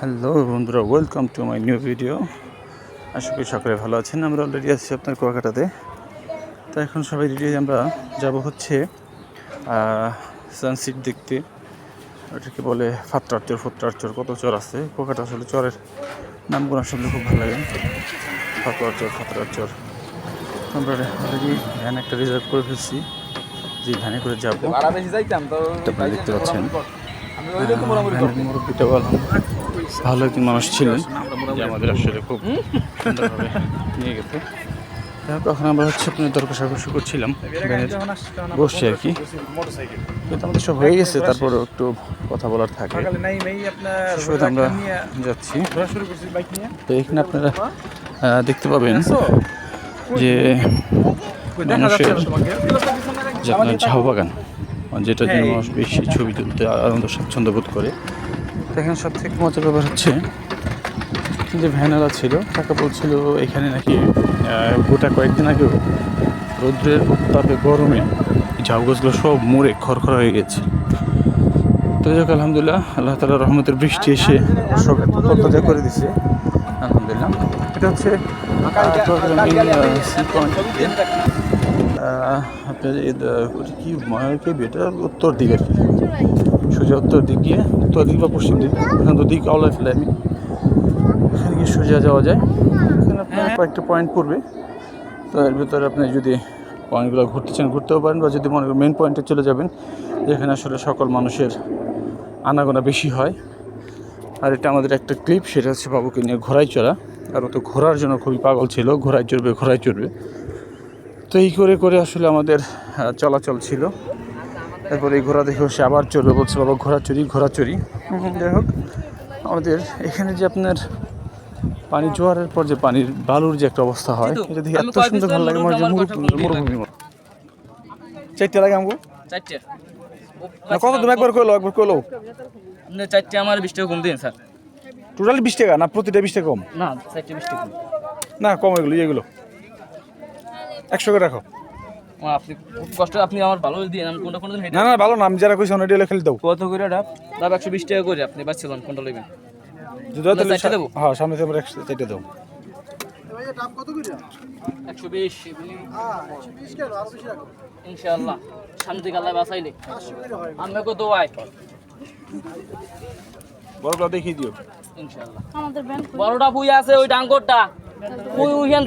Hello বন্ধুরা welcome to my new video আশা করি সকলে ভালো আছেন। আমরা অলরেডি আছি আপনার কুয়াকাটাতে। তো এখন সবাই রেডি আমরা যাব হচ্ছে সানসিট দেখতে। ওটাকে বলে ফাত্রার চর ফাত্রার চর কত চর আছে? কুয়াকাটা আসলে চরের নামগুলো শুনলে খুব ভালো লাগে। ফাতোয়ার চর ফাতরার চর। আমরা অলরেডি ভ্যান একটা রিজার্ভ করে ফেলছি। যে ভ্যানে করে যাব। দেখতে পাচ্ছেন। মুরব্বিটা ভালো ভালো একজন মানুষ ছিলেন যে আমাদের আসলে খুব সুন্দরভাবে নিয়ে গেছে। তখন আমরা হচ্ছে আপনার দর কষাকষি করছিলাম। বসছি আর কি। কিন্তু আমাদের সব হয়ে গেছে তারপরেও একটু কথা বলার থাকে। আমরা যাচ্ছি। তো এখানে আপনারা দেখতে পাবেন যে মানুষের যে আপনার ঝাউ বাগান যেটা জন্য মানুষ বেশি ছবি তুলতে আনন্দ স্বাচ্ছন্দ্য বোধ করে। এখানে সব থেকে মজার ব্যাপার হচ্ছে যে ভ্যানালা ছিল তাকে বলছিল এখানে নাকি গোটা কয়েকদিন আগেও রৌদ্রের উত্তাপে গরমে ঝাউ গাছগুলো সব মরে খড়খড় হয়ে গেছে। তো যাক আলহামদুলিল্লাহ আল্লাহ তালা রহমতের বৃষ্টি এসে সব তত্ত্বাজা করে দিছে। আলহামদুলিল্লাহ। এটা হচ্ছে কি মহাকে এটা উত্তর দিকে আর কি। সোজা উত্তর দিক গিয়ে উত্তর দিক বা পশ্চিম দিক? এখান তো দিক আওলা ফেলে আমি। এখানে গিয়ে সোজা যাওয়া যায়। এখানে আপনার কয়েকটা পয়েন্ট পড়বে। তো এর ভিতরে আপনি যদি পয়েন্টগুলো ঘুরতে চান ঘুরতেও পারেন বা যদি মনে করেন মেন পয়েন্টে চলে যাবেন যেখানে আসলে সকল মানুষের আনাগোনা বেশি হয়। আর এটা আমাদের একটা ক্লিপ সেটা হচ্ছে বাবুকে নিয়ে ঘোড়ায় চড়া। আর ও তো ঘোরার জন্য খুবই পাগল ছিল ঘোড়ায় চড়বে ঘোড়ায় চড়বে। তো এই করে করে আসলে আমাদের চলাচল ছিল। তারপরে এই ঘোড়া দেখে সে আবার চড়বে বলছে বাবা ঘোড়া চড়ি ঘোড়া হুম, যাই হোক আমাদের এখানে যে আপনার পানি জোয়ারের পর যে পানির বালুর যে একটা অবস্থা হয় এটা দেখে এত সুন্দর ভালো লাগে মনে যে মরু- মরুভূমির মতো চারটে লাগে আমাকে? চারটে। না কত তুমি একবার কইলো একবার কইলো। আপনি চারটে আমার বিশ টাকা কম দিন স্যার। টোটাল বিশ টাকা না প্রতিটা বিশ টাকা কম? না চারটে বিশ টাকা না কম এগুলো এগুলো একশো করে রাখো। আপনি খুব কষ্ট আপনি আমার ভালো দিয়ে আমি কোনটা কোনদিন না না ভালো না যারা কইছি অনেক খেলে দাও। কত করে ডাব ডাব একশো বিশ টাকা করে আপনি বাচ্চালাম কোনটা হয়? হ্যাঁ সামনে আমরা একশো চারটে দাও একশো বিশ ইনশাআল্লাহ বাঁচাইলে। দেখিয়ে দিও। ইনশাআল্লাহ। বড়টা বুই আছে ওই ডাঙ্গরটা।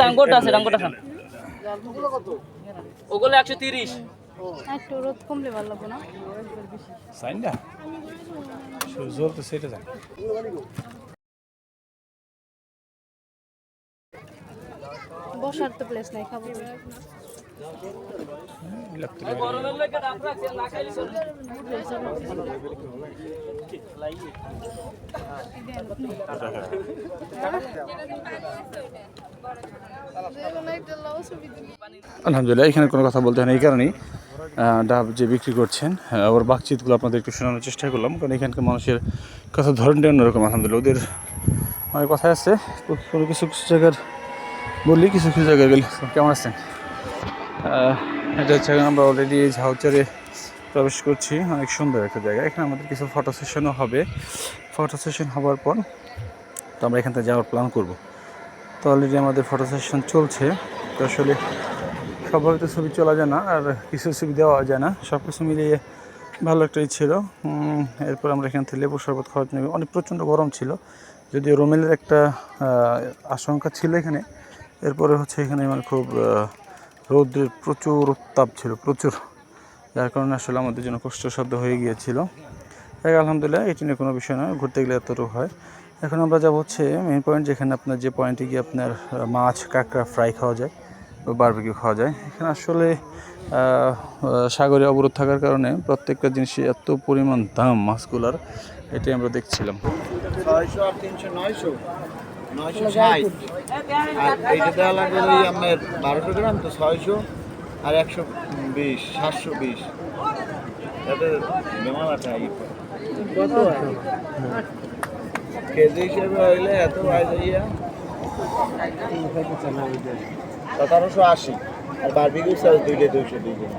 ডাঙ্গরটা আছে ডাঙ্গরটা খান ওগুলো একশো তিরিশ। একটু রোদ কমলে ভালো লাগবো না? সাইনটা? জোর তো সেটা যায় বসার তো প্লেস নাই খাব। আলহামদুলিল্লাহ, এখানে কোনো কথা বলতে হয় না, এই কারণেই ডাব যে বিক্রি করছেন ওর বাকচিতগুলো আপনাদের একটু শোনানোর চেষ্টা করলাম, কারণ এখানকার মানুষের কথা ধরনটা অন্যরকম, আলহামদুলিল্লাহ। ওদের অনেক কথা আছে কোনো কিছু কিছু জায়গার বললি কিছু কিছু জায়গায় গেলে, কেমন আছেন? এটা হচ্ছে আমরা অলরেডি ঝাউচারে প্রবেশ করছি। অনেক সুন্দর একটা জায়গা। এখানে আমাদের কিছু ফটো সেশনও হবে। ফটো সেশন হওয়ার পর তো আমরা এখান থেকে যাওয়ার প্ল্যান করব। তো অলরেডি আমাদের ফটো সেশন চলছে। তো আসলে সবভাবে তো ছবি চলা যায় না, আর কিছু ছবি দেওয়া যায় না। সব কিছু মিলিয়ে ভালো একটাই ছিল। এরপর আমরা এখান থেকে লেবু শরবত খাওয়ার জন্য, অনেক প্রচণ্ড গরম ছিল। যদিও রোমেলের একটা আশঙ্কা ছিল এখানে। এরপরে হচ্ছে এখানে মানে খুব রৌদ্রের প্রচুর উত্তাপ ছিল, প্রচুর। যার কারণে আসলে আমাদের জন্য কষ্টসাধ্য হয়ে গিয়েছিল। যাক আলহামদুলিল্লাহ, এটি নিয়ে কোনো বিষয় নয়, ঘুরতে গেলে এতটুকু হয়। এখন আমরা যাব হচ্ছে মেন পয়েন্ট যেখানে আপনার যে পয়েন্টে গিয়ে আপনার মাছ, কাঁকড়া ফ্রাই খাওয়া যায় বা বারবিকিউ খাওয়া যায়। এখানে আসলে সাগরে অবরোধ থাকার কারণে প্রত্যেকটা জিনিসে এত পরিমাণ দাম মাছগুলার, এটাই আমরা দেখছিলাম। ছয়শো আর তিনশো, নয়শো? নয়শো ষাট। আর এইটা দেওয়া লাগবে ওই আপনার বারোশো গ্রাম তো ছয়শো আর একশো বিশ সাতশো বিশ। তাতে বেমালাটা কত কেজি হিসেবে হইলে এত সতেরোশো আশি। আর বারবিকিউ চার্জ দুইলে দুইশো দুইজন